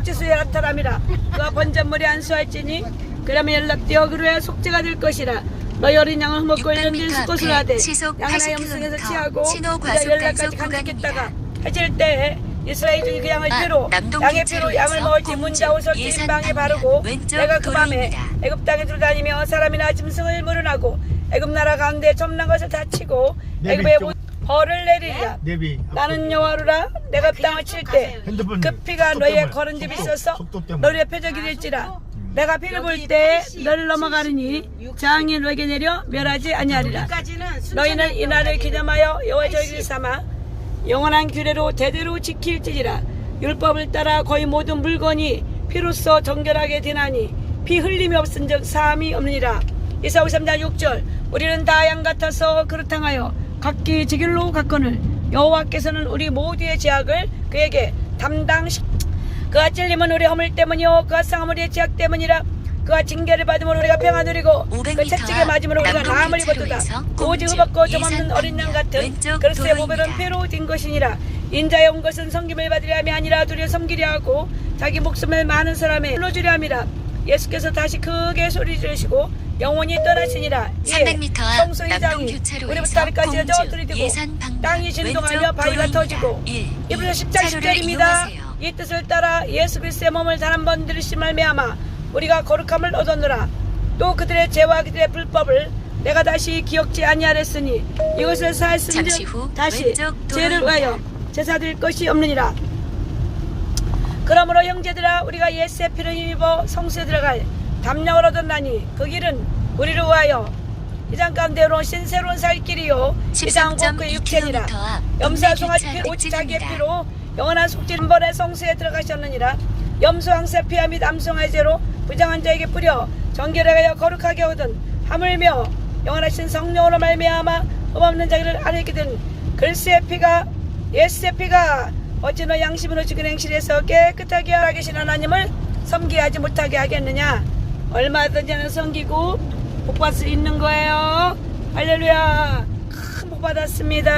속죄수에 나타남이라 그가 번전물이 안수할지니 그러면 연락되어 그루에 속죄가 될 것이라 너희 어린 양을 600m 일년된 수꽃을 앞에 하되 시속 양 하나 80 염승에서 취하고 그가 과속 연락까지 간직했다가. 해질 때 이스라엘 중에 그 양을 아, 피로 남동 양의 피로 양을 먹을지 공주 문자 옷을 예산 뒷방에 방면 바르고 내가 그 밤에. 애굽 땅에 들어다니며 사람이나 짐승을 물어나고 애굽 나라 가운데 점난 것을 다치고 네, 애굽에 좀- 벌을 내리리라 내비 나는 여호와루라. 내가 땅을 칠 때 핸드폰 그 피가 너희의 거른 집이 있어서. 너희의 표적이 될지라. 내가 피를 볼 때 너를 넘어가리니 장이 너에게 내려 멸하지 아니하리라. 너희는 이 날을 기념하여 여호와의 절기를 삼아 영원한 규례로 대대로 지킬지니라. 율법을 따라 거의 모든 물건이 피로써 정결하게 되나니 피 흘림이 없은즉 사함이 없느니라. 이사오 3장 6절. 우리는 다 양 같아서 그렇당하여 각기 제 길로 갔거늘 여호와께서는 우리 모두의 죄악을 그에게 담당시 그가 찔림은 우리 허물 때문이요 그가 상함 우리의 죄악 때문이라. 그가 징계를 받으면 우리가 평안 누리고 그 500m 채찍에 맞으면 우리가 나음을 입었도다. 오직 흡없고 좀없는 어린 양 같은 도로입니다. 보배는 피로 된 것이니라. 인자에 온 것은 섬김을 받으려 함이 아니라 두려 섬기려 하고 자기 목숨을 많은 사람에 불러주려 함이라. 예수께서 다시 크게 소리 지르시고 영원히 떠나시니라 300m 앞 남동 교차로에서 공주 예산 방면 땅이 진동하며 바위가. 터지고 일, 이분은 이, 10장 차로를 10절입니다 이용하세요. 이 뜻을 따라 예수 그리스도의 몸을 단한번 들으신 말미암아 우리가 거룩함을 얻었노라 또 그들의 죄와 그들의 불법을 내가 다시 기억지 아니하랬으니 이것을 후 다시 죄를. 위하여 제사 드릴 것이 없느니라 그러므로 형제들아 우리가 예수의 피를 힘입어 성수에 들어갈 담력을 얻었나니 그 길은 우리를 위하여 이장 가운데 오신 새로운 살 길이요. 이장 꼭그 육체니라. 13.2km 앞 염소와 송아지 피 동네 오직 자기의 피로 영원한 속죄 한 번에 성수에 들어가셨느니라. 염소 항세 피와 및 암송아의 죄로 부정한 자에게 뿌려 정결하게 하여 거룩하게 얻은 하물며 영원하신 성령으로 말미암아 흠없는 자기를 아뢰게 된 글쎄의 피가 예수의 피가 어찌 너 양심으로 죽은 행실에서 깨끗하게 하라 계신 하나님을 섬기게 하지 못하게 하겠느냐 얼마든지 는 섬기고 복 받을 수 있는 거예요. 할렐루야. 큰 복 받았습니다